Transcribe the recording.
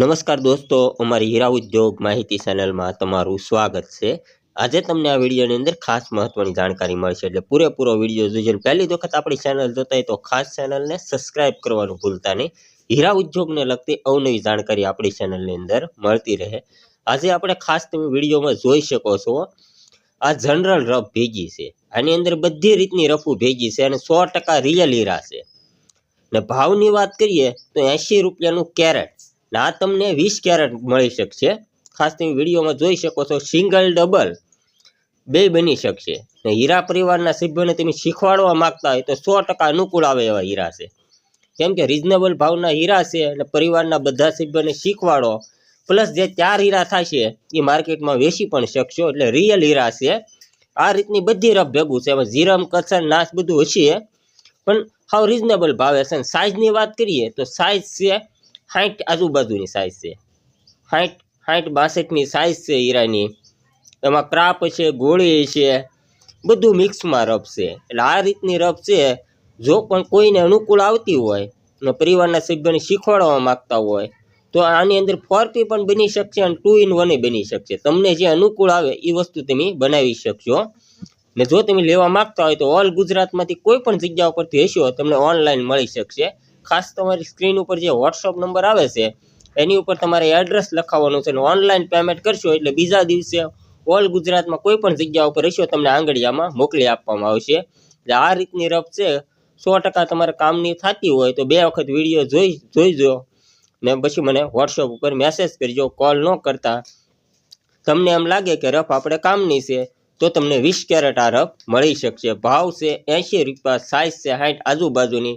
નમસ્કાર દોસ્તો, અમારી હીરા ઉદ્યોગ માહિતી ચેનલમાં તમારું સ્વાગત છે. આજે તમને આ વિડીયોની અંદર ખાસ મહત્વની જાણકારી મળશે એટલે પૂરેપૂરો વીડિયો જોજો પહેલી વખત આપણી ચેનલ જોતા તો ખાસ ચેનલને સબસ્ક્રાઇબ કરવાનું ભૂલતા નહીં. હીરા ઉદ્યોગને લગતી અવનવી જાણકારી આપણી ચેનલની અંદર મળતી રહે. આજે આપણે ખાસ તમે વિડીયોમાં જોઈ શકો છો, આ જનરલ રફ ભેગી છે. આની અંદર બધી રીતની રફુ ભેગી છે અને સો ટકા રિયલ હીરા છે. ને ભાવની વાત કરીએ તો એંશી રૂપિયાનું કેરેટ ને આ તમને વીસ કેરેટ મળી શકશે. ખાસ તમે વિડીયોમાં જોઈ શકો છો, સિંગલ ડબલ બે બની શકશે. ને હીરા પરિવારના સભ્યોને તમે શીખવાડવા માંગતા હોય તો સો ટકા અનુકૂળ આવે એવા હીરા છે. કેમ કે રિઝનેબલ ભાવના હીરા છે અને પરિવારના બધા સભ્યોને શીખવાડો. પ્લસ જે ચાર હીરા થશે એ માર્કેટમાં વેચી પણ શકશો. એટલે રિયલ હીરા છે. આ રીતની બધી રફ ભેગું છે. એમાં જીરમ કચન નાશ બધું હશે પણ હાવ રિઝનેબલ ભાવે છે. અને સાઇઝની વાત કરીએ તો સાઇઝ છે સાઠ આજુબાજુની સાઇઝ છે. સાઠ સાઠ બાસઠની સાઇઝ છે હીરાની. એમાં ક્રાપ છે, ગોળી છે, બધું મિક્સમાં રફ છે. એટલે આ રીતની રફ છે, જો પણ કોઈને અનુકૂળ આવતી હોય, અને પરિવારના સભ્યોને શીખવાડવા માંગતા હોય, તો આની અંદર ફોર પી પણ બની શકશે અને ટુ ઇન વન બની શકશે. તમને જે અનુકૂળ આવે, એ વસ્તુ તમે બનાવી શકશો. ને જો તમે લેવા માંગતા હોય તો ઓલ ગુજરાતમાંથી કોઈ પણ જગ્યા ઉપરથી હશો, તમને ઓનલાઈન મળી શકશે. ખાસ તમારી સ્ક્રીન ઉપર જે વોટ્સઅપ નંબર આવે છે, એની ઉપર તમારે એડ્રેસ લખાવવાનું છે અને ઓનલાઈન પેમેન્ટ કરશો એટલે બીજા દિવસે ઓલ ગુજરાતમાં કોઈ પણ જગ્યા ઉપર રહેશો, તમને આંગળીયામાં મોકલી આપવામાં આવશે. એટલે આ રીતની રફ છે. સો ટકા તમારે કામની થતી હોય તો બે વખત વીડિયો જોઈ, જોઈજો. ને પછી મને વોટ્સઅપ ઉપર મેસેજ કરજો કોલ ન કરતા. તમને એમ લાગે કે રફ આપણે કામની છે, તો તમને વીસ કેરેટ આ રફ મળી શકશે. ભાવ છે એંશી રૂપિયા સાઈઝ છે હાઈટ આજુબાજુની.